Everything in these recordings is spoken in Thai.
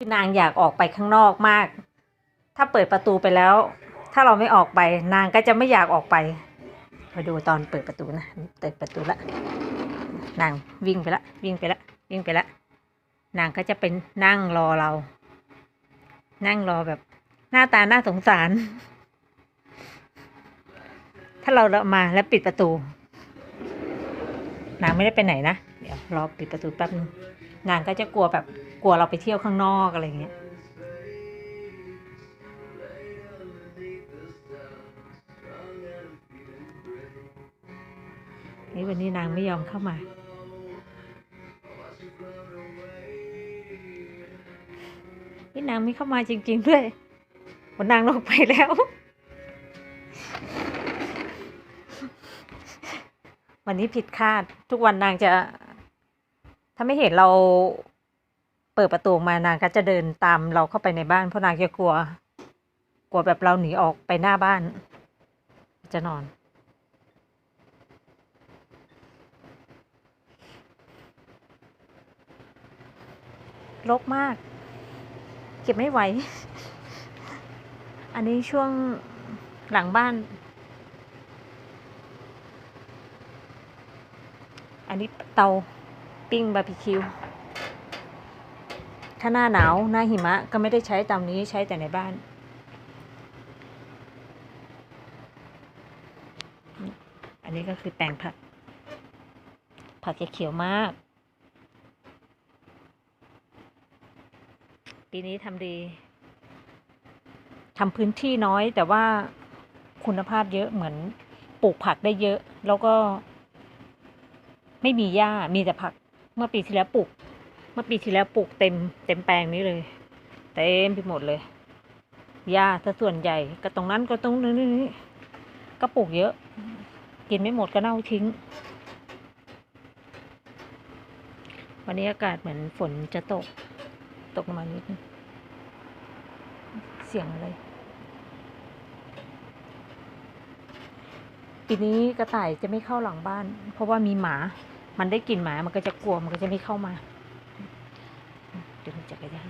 คือนางอยากออกไปข้างนอกมาก ถ้าเปิดประตูไปแล้ว ถ้าเราไม่ออกไป นางก็จะไม่อยากออกไปมาดูตอนเปิดประตูนะเปิดประตูละ นางวิ่งไปละ วิ่งไปละ วิ่งไปละ นางก็จะเป็นนั่งรอเรา นั่งรอแบบหน้าตาน่าสงสาร ถ้าเรามาแล้วปิดประตู นางไม่ได้ไปไหนนะ เดี๋ยวรอปิดประตูแป๊บนึง นางก็จะกลัวแบบกลัวเราไปเที่ยวข้างนอกอะไรเงี้ยนี่วันนี้นางไม่ยอมเข้ามา นี่นางไม่เข้ามาจริง ๆ ด้วยวันนางลงไปแล้ววันนี้ผิดคาดทุกวันนางจะ ถ้าไม่เห็นเราเปิดประตูมานางก็จะเดินตามเราเข้าไปในบ้านเพราะนางจะกลัว กลัวแบบเราหนีออกไปหน้าบ้าน จะนอนรกมาก เก็บไม่ไหว อันนี้ช่วงหลังบ้าน อันนี้เตา ปิ้งบาร์บีคิว ถ้าหน้าหนาวหน้าหิมะก็ไม่ได้ใช้เตานี้ใช้แต่ในบ้าน อันนี้ก็คือแปลงผัก ผักจะเขียวมาก ปีนี้ทำดีทำพื้นที่น้อยแต่ว่าคุณภาพเยอะเหมือนปลูกผักได้เยอะ แล้วก็ไม่มีหญ้ามีแต่ผัก เมื่อปีที่แล้วปลูก เมื่อปีที่แล้วปลูกเต็มเต็มแปลงนี้เลย เต็มไปหมดเลยหญ้าถ้าส่วนใหญ่ก็ตรงนั้นก็ตรงนี้ก็ปลูกเยอะ กินไม่หมดก็เน่าทิ้ง วันนี้อากาศเหมือนฝนจะตก ตกมานิดนึงเสียงอะไรปีนี้กระต่ายจะไม่เข้าหลังบ้าน เพราะว่ามีหมา มันได้กลิ่นหมา มันก็จะกลัว มันก็จะไม่เข้ามา เดี๋ยวมันจักรยาน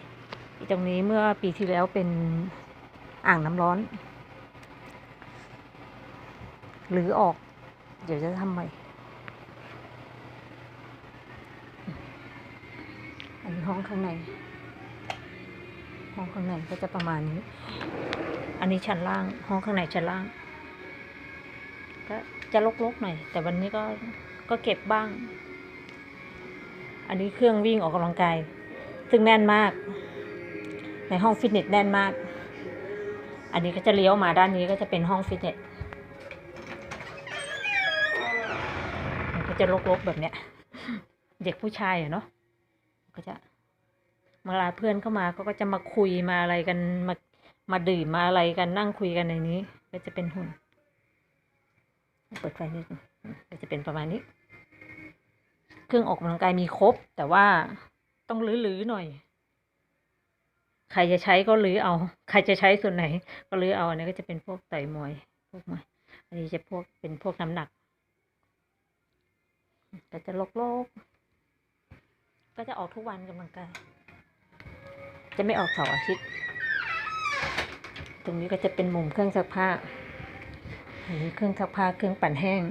อีตรงนี้เมื่อปีที่แล้วเป็นอ่างน้ำร้อน หรือออก เดี๋ยวจะทำใหม่ อันนี้ห้องข้างใน ห้องข้างในก็จะประมาณนี้ อันนี้ชั้นล่าง ห้องข้างในชั้นล่าง ก็จะรกๆหน่อย แต่วันนี้ก็ ก็เก็บบ้าง อันนี้เครื่องวิ่งออกกำลังกาย ซึ่งแน่นมาก ในห้องฟิตเนสแน่นมาก อันนี้ก็จะเลี้ยวมาด้านนี้ก็จะเป็นห้องฟิตเนสมันก็จะรกๆแบบเนี้ย เด็กผู้ชายอะเนาะก็จะเวลาเพื่อนเข้ามาเขาก็จะมาคุยมาอะไรกันมามาดื่มมาอะไรกันนั่งคุยกันในนี้ ก็จะเป็นหุ่น เปิดไฟนิดนึงก็จะเป็นประมาณนี้ เครื่องออกกำลังกายมีครบ แต่ว่าต้องลื้อๆหน่อย ใครจะใช้ก็ลื้อเอา ใครจะใช้ส่วนไหน ก็ลื้อเอาอันนี้ก็จะเป็นพวกต่อยมวยพวกมวยอันนี้จะพวกเป็นพวกน้ำหนัก ก็จะโลกๆก็จะออกทุกวันกำลังกายจะไม่ออกเสาร์อาทิตย์ตรงนี้ก็จะเป็นมุมเครื่องซักผ้าอันนี้เครื่องซักผ้าเครื่องปั่นแห้ง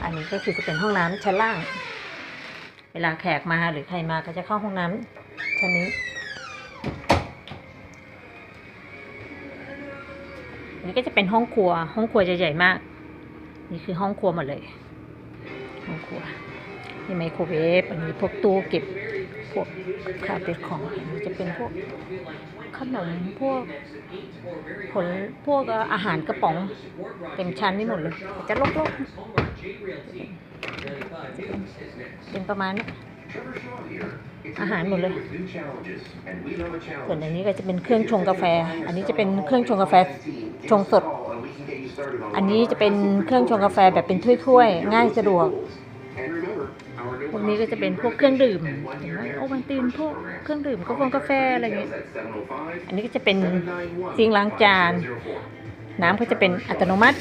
อั นนี้ก็คือจะเป็นห้องน้ำชั้นล่าง เวลาแขกมาหรือใครมาก็จะเข้าห้องน้ำชั้นนี้อันนี้ก็จะเป็นห้องครัว ห้องครัวจะใหญ่มาก นี่คือห้องครัวหมดเลย ห้องครัวนี่ไมโครเวฟอันนี้พวกตู้เก็บ พวกขาเป็นของจะเป็นพวกขนมพวกผลพวกอาหารกระป๋องเต็มชั้นนี่หมดเลย จะลกๆเป็นประมาณนี้อาหารหมดเลย ส่วนอันนี้ก็จะเป็นเครื่องชงกาแฟ อันนี้จะเป็นเครื่องชงกาแฟชงสด อันนี้จะเป็นเครื่องชงกาแฟแบบเป็นถ้วยๆ ง่ายสะดวก กนี้ก็จะเป็นพวกเครื่องดื่มเห็นไหมโอวันตินพวกเครื่องดื่มกาแฟกาแฟอะไรเงี้ยอันนี้ก็จะเป็นซิงล้างจาน น้ำก็จะเป็นอัตโนมัติ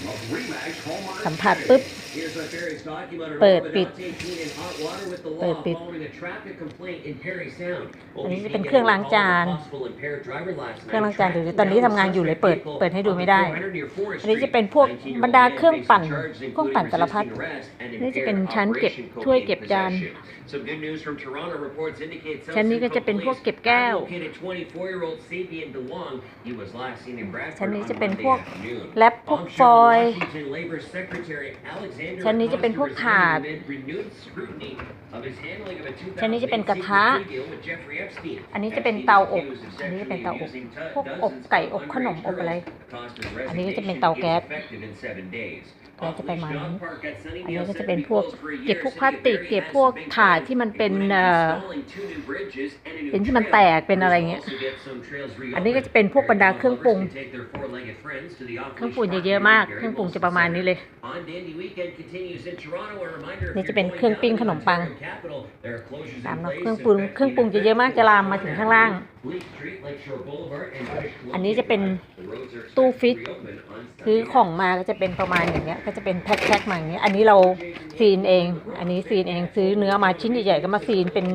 สัมผัสปุ๊บ Here's our Ferry's document on เปิด all ปิด without taking in hot water with the เปิด law ปิด following a traffic complaint in Perry Sound. อันนี้ OPP จะเป็นเครื่องล้างจาน getting a call of a possible impaired driver last เครื่องล้าง night. จานเดี๋ยวตอนนี้ทำงานอยู่เลยเปิด Vehicle เปิดให้ดูไม่ได้ on the 400 near Forest อันนี้จะ Street. เป็นพวก 19-year-old บรรดาเครื่องปั่น man facing charges เครื่องปั่น including สารพัด resisting arrest and นี่จะเป็น impaired ชั้นเก็บ operation ถ้วย cocaine เก็บจาน possession. Some good news from Toronto reports indicate ชั้นนี้ก็จะเป็นพวกเก็บแก้ว Located 24-year-old Sapien DeWong. He was last seen in Bradford ชั้นนี้ on จะเป็น Monday พวก afternoon. แรปพวก Bob ฟอยล์ Washington Labor Secretary Alexander ชั้นนี้จะเป็นพวกถาด Ocasio-Cortez amid renewed scrutiny of his handling of a ชั้นนี้จะเป็นกระทะ2008 deal with Jeffrey Epstein. อันนี้จะเป็นเตาอบ อันนี้จะเป็นเตาอบ พวกอบไก่อบขนมอบอะไร อันนี้ก็จะเป็นเตาแก๊ส แก๊สจะประมาณนี้อันนี้ก็จะเป็นพวกเก็บพวกพลาสติกเก็บพวกถาดที่มันเป็นเอ่อเป็นที่มันแตกเป็นอะไรเงี้ย อันนี้ก็จะเป็นพวกบรรดาเครื่องปรุง เครื่องปรุงจะเยอะมาก เครื่องปรุงจะประมาณนี้เลย นี่จะเป็นเครื่องปิ้งขนมปังตามเนอะเครื่องปรุงเครื่องปรุงจะเยอะมากจะลามมาถึงข้างล่างอันนี้จะเป็นตู้ฟิตซื้อของมาก็จะเป็นประมาณอย่างเงี้ย ก็จะเป็นแพ็คๆมาอย่างเงี้ย อันนี้เราซีนเอง อันนี้ซีนเองซื้อเนื้อมาชิ้นใหญ่ๆก็มาซีนเป็น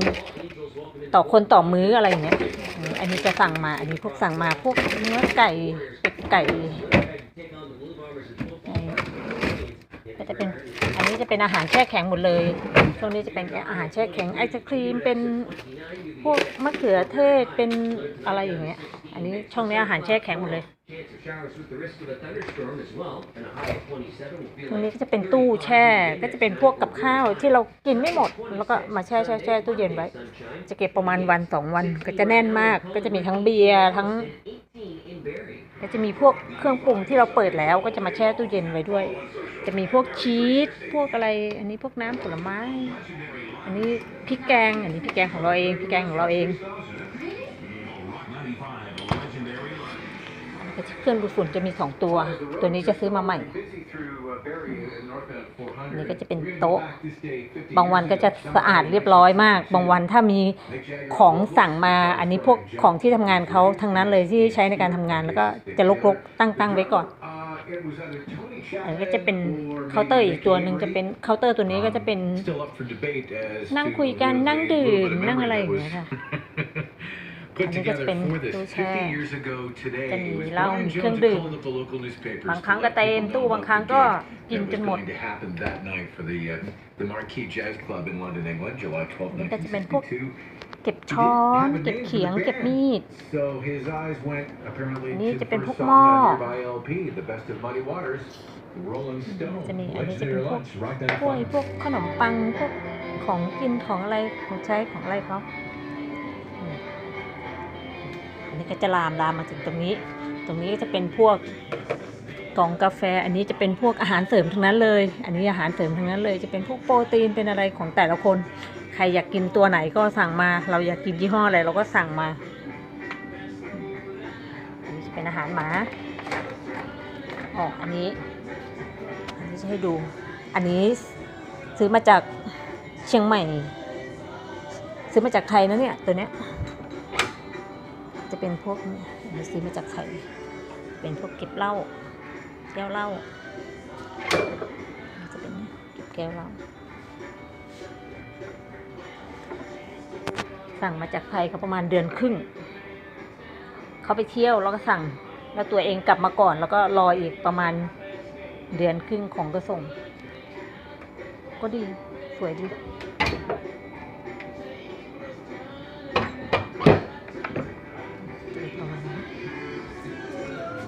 ต่อคนต่อมื้ออะไรอย่างเงี้ยอืมอันนี้จะสั่งมา อันนี้พวกสั่งมาพวกเนื้อไก่เป็ดไก่ก็ จะเป็นอันนี้จะเป็นอาหารแช่แข็งหมดเลยช่วงนี้จะเป็นอาหารแช่แข็งไอศครีมเป็นพวกมะเขือเทศเป็นอะไรอย่างเงี้ย อันนี้ช่องนี้อาหารแช่แข็งหมดเลยตรงนี้ก็จะเป็นตู้แช่ ก็จะเป็นพวกกับข้าวที่เรากินไม่หมด แล้วก็มาแช่แช่แช่ตู้เย็นไว้ จะเก็บประมาณวันสองวันก็จะแน่นมาก ก็จะมีทั้งเบียร์ทั้ง ก็จะมีพวกเครื่องปรุงที่เราเปิดแล้วก็จะมาแช่ตู้เย็นไว้ด้วย จะมีพวกชีสพวกอะไร อันนี้พวกน้ำผลไม้ อันนี้พริกแกง อันนี้พริกแกงของเราเองพริกแกงของเราเองเครื่องดูดฝุ่นจะมีสองตัว ตัวนี้จะซื้อมาใหม่นนี้ก็จะเป็นโต๊ะ บางวันก็จะสะอาดเรียบร้อยมาก บางวันถ้ามีของสั่งมา อันนี้พวกของที่ทำงานเขาทั้งนั้นเลยที่ใช้ในการทำงานแล้วก็จะลกๆตั้งๆไว้ก่อน อันนี้ก็จะเป็นเคาน์เตอร์อีกตัวหนึ่งจะเป็นเคาน์เตอร์ตัวนี้ก็จะเป็นนั่นั่งงคุคุยยกักันนนั่นั่งงดื่ดื่มมนั่นั่งงอะอะไรไรออย่าย่างงเงี้เงี้ยยค่ะค่ะอันนี้ก็จะเป็นตู้แช่จะมีเหล้ามีเครื่องดื่มบางครั้งก็เต็มตู้บางครั้งก็กินจนหมดนี่ก็จะเป็นพวก เก็บช้อน เก็บเขียง เก็บมีด นี่จะเป็นพวกหม้อจะมีอันนี้จะเป็นพวกพวกพวกขนมปัง พวกของกินของอะไรของใช้ของอะไรเขาอืมอันนี้ก็จะลามลามมาถึงตรงนี้ ตรงนี้ก็จะเป็นพวกกล่องกาแฟ อันนี้จะเป็นพวกอาหารเสริมทั้งนั้นเลย อันนี้อาหารเสริมทั้งนั้นเลย จะเป็นพวกโปรตีนเป็นอะไรของแต่ละคน ใครอยากกินตัวไหนก็สั่งมา เราอยากกินยี่ห้ออะไรเราก็สั่งมาอันนี้จะเป็นอาหารหมาอ๋ออันนี้ อันนี้จะให้ดู อันนี้ซื้อมาจากเชียงใหม่ ซื้อมาจากไทยนะเนี่ยตัวเนี้ยจะเป็นพวกอันนี้ซื้อมาจากไทยเป็นพวกเก็บเหล้าแก้วเหล้าจะเป็นเก็บแก้วเหล้า สั่งมาจากไทยเขาประมาณเดือนครึ่ง เขาไปเที่ยวแล้วก็สั่ง แล้วตัวเองกลับมาก่อน แล้วก็รออีกประมาณเดือนครึ่งของก็ส่ง ก็ดีสวยดี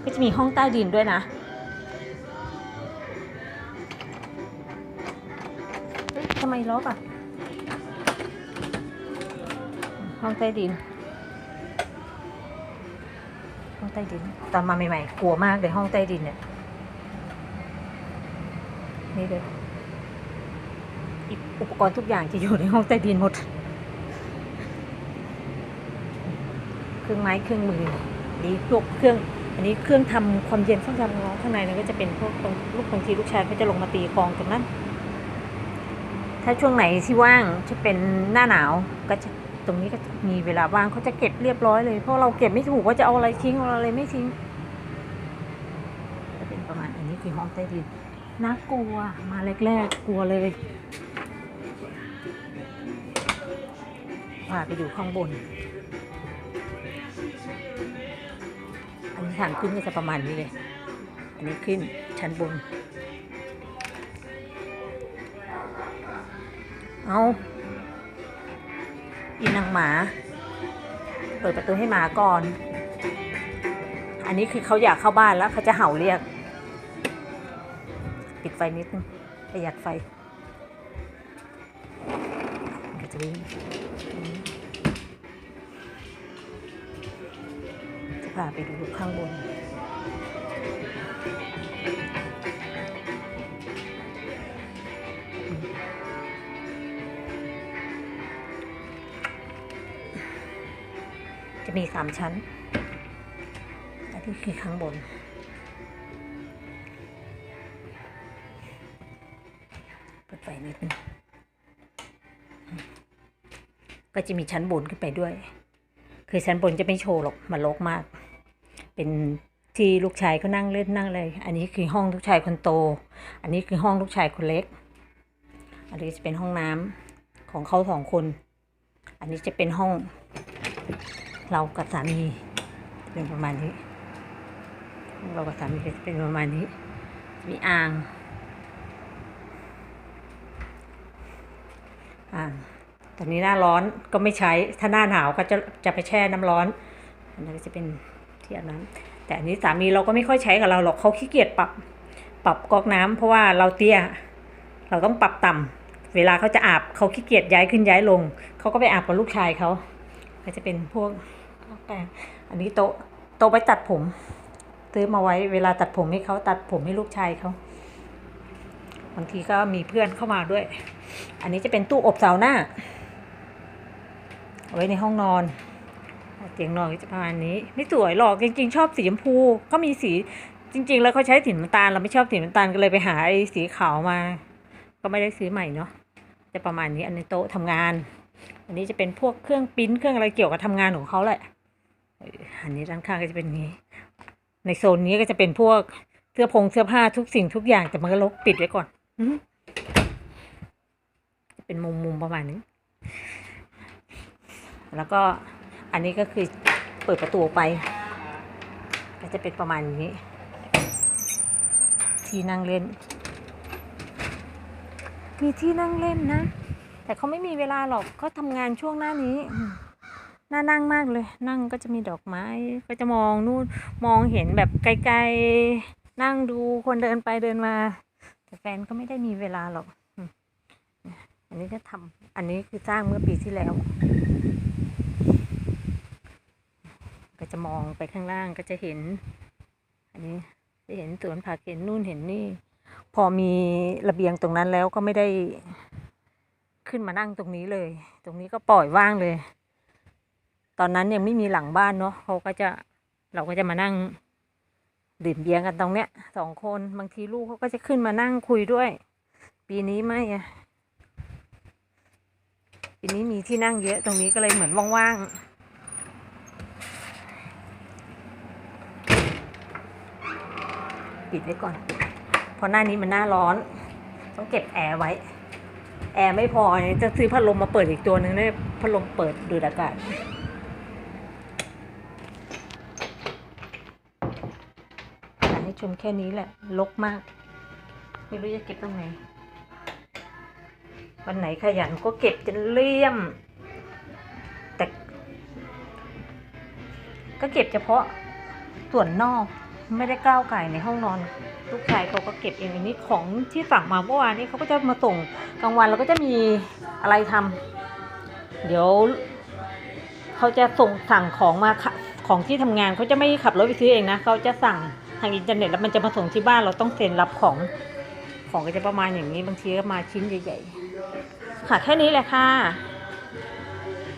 ก็จะมีห้องใต้ดินด้วยนะเฮ้ยทำไมล็อกอะ ห้องใต้ดิน ห้องใต้ดิน ตอนมาใหม่ๆ กลัวมากเลยห้องใต้ดินเนี่ย นี่เลยอ,อุปกรณ์ทุกอย่างจะอยู่ในห้องใต้ดินหมด เครื่องไม้เครื่องมือ นี่พวกเครื่อง อันนี้เครื่องทำความเย็นเครื่องทำร้อนข้างในนั้นก็จะเป็นพวกตรงลูกบางทีลูกชายก็จะลงมาตีกองตรงนั้น ถ้าช่วงไหนที่ว่างจะเป็นหน้าหนาวก็จะ ตรงนี้ก็มีเวลาว่างเขาจะเก็บเรียบร้อยเลยเพราะเราเก็บไม่ถูกว่าจะเอาอะไรทิ้งเอาอะไรไม่ทิ้งจะเป็นประมาณอันนี้คือห้องใต้ดินน่ากลัวมาแรกๆกลัวเลยพาไปดูข้างบน อันนี้ทางขึ้นก็จะประมาณนี้เลย อันนี้ขึ้นชั้นบน เอา อีนางหมา เปิดประตูให้หมาก่อน อันนี้คือเขาอยากเข้าบ้านแล้วเขาจะเห่าเรียก ปิดไฟนิดนึงประหยัดไฟก็จะวิ่งจะพาไปดูข้างบน มีสามชั้น อันนี้คือข้างบน เปิดไฟนิดนึงก็จะมีชั้นบนขึ้นไปด้วย คือชั้นบนจะไม่โชว์หรอก มันรกมาก เป็นที่ลูกชายเขานั่งเล่นนั่งเลย อันนี้คือห้องลูกชายคนโต อันนี้คือห้องลูกชายคนเล็ก อันนี้จะเป็นห้องน้ำของเขาสองคน อันนี้จะเป็นห้อง เรากับสามีเป็นประมาณนี้ เรากับสามีก็จะเป็นประมาณนี้ มีอ่าง อ่างตอนนี้หน้าร้อนก็ไม่ใช้ ถ้าหน้าหนาวก็จะจะไปแช่น้ำร้อน อันนั้นก็จะเป็นที่อาบน้ำแต่อันนี้สามีเราก็ไม่ค่อยใช้กับเราหรอกเขาขี้เกียจปรับปรับก๊อกน้ำเพราะว่าเราเตี้ย เราต้องปรับต่ำเวลาเขาจะอาบเขาขี้เกียจย้ายขึ้นย้ายลง เขาก็ไปอาบกับลูกชายเขาก็จะเป็นพวก แปรงอันนี้โต๊ะโต๊ะไปตัดผม ซื้อมาไว้เวลาตัดผมให้เขาตัดผมให้ลูกชายเขาบางทีก็มีเพื่อนเข้ามาด้วย อันนี้จะเป็นตู้อบซาวน่าเอาไว้ในห้องนอนเตียงนอนจะประมาณนี้ ไม่สวยหรอกจริง ๆ ชอบสีชมพูก็มีสีจริง ๆ แล้วเขาใช้สีน้ำตาลเราไม่ชอบสีน้ำตาลก็เลยไปหาไอ้สีขาวมา ก็ไม่ได้ซื้อใหม่เนาะจะประมาณนี้อันในโต๊ะทำงาน อันนี้จะเป็นพวกเครื่องปิ้นเครื่องอะไรเกี่ยวกับทำงานของเขาแหละ อันนี้ด้านข้างก็จะเป็นนี้ ในโซนนี้ก็จะเป็นพวกเสื้อผงเสื้อผ้าทุกสิ่งทุกอย่างแต่มันก็ลกปิดไว้ก่อนอเป็นมุมมุมๆประมาณนี้ แล้วก็อันนี้ก็คือเปิดประตูไป ก็จะเป็นประมาณนี้ ที่นั่งเล่น มีที่นั่งเล่นนะ แต่เขาไม่มีเวลาหรอกก็ทำงานช่วงหน้านี้ น่านั่งมากเลย นั่งก็จะมีดอกไม้ ก็จะมองนู่นมองเห็นแบบไกลๆ นั่งดูคนเดินไปเดินมา แต่แฟนก็ไม่ได้มีเวลาหรอก อันนี้ก็ทำอันนี้คือสร้างเมื่อปีที่แล้ว ก็จะมองไปข้างล่างก็จะเห็น อันนี้จะเห็นสวนผักเห็นนู่นเห็นนี่ พอมีระเบียงตรงนั้นแล้วก็ไม่ได้ขึ้นมานั่งตรงนี้เลย ตรงนี้ก็ปล่อยว่างเลย ตอนนั้นยังไม่มีหลังบ้านเนาะเขาก็จะเราก็จะมานั่งดื่มเบียร์กันตรงเนี้ยสองคนบางทีลูกเขาก็จะขึ้นมานั่งคุยด้วย ปีนี้ไม่อะปีนี้มีที่นั่งเยอะตรงนี้ก็เลยเหมือนว่างๆปิดไว้ก่อน เพราะหน้านี้มันหน้าร้อน ต้องเก็บแอร์ไว้ แอร์ไม่พอจะซื้อพัดลมมาเปิดอีกตัวหนึ่งเนี่ยพัดลมเปิดดูดอากาศ อยากให้ ชมแค่นี้แหละลกมาก ไม่รู้จะเก็บตรงไหน วันไหนขยันก็เก็บจนเลี่ยม แต่ ก็เก็บเฉพาะส่วนนอกไม่ได้ก้าวไก่ในห้องนอน ลูกชายเขาก็เก็บเองอันนี้ของที่สั่งมาเมื่อวานนี้เขาก็จะมาส่งกลางวันเราก็จะมีอะไรทำเดี๋ยวเขาจะส่งสั่งของมาของที่ทำงานเขาจะไม่ขับรถไปซื้อเองนะเขาจะสั่ง ทางอินเทอร์เน็ตแล้วมันจะมาส่งที่บ้านเราต้องเซ็นรับของ ของก็จะประมาณอย่างนี้บางทีก็มาชิ้นใหญ่ๆค่ะแค่นี้แหละค่ะ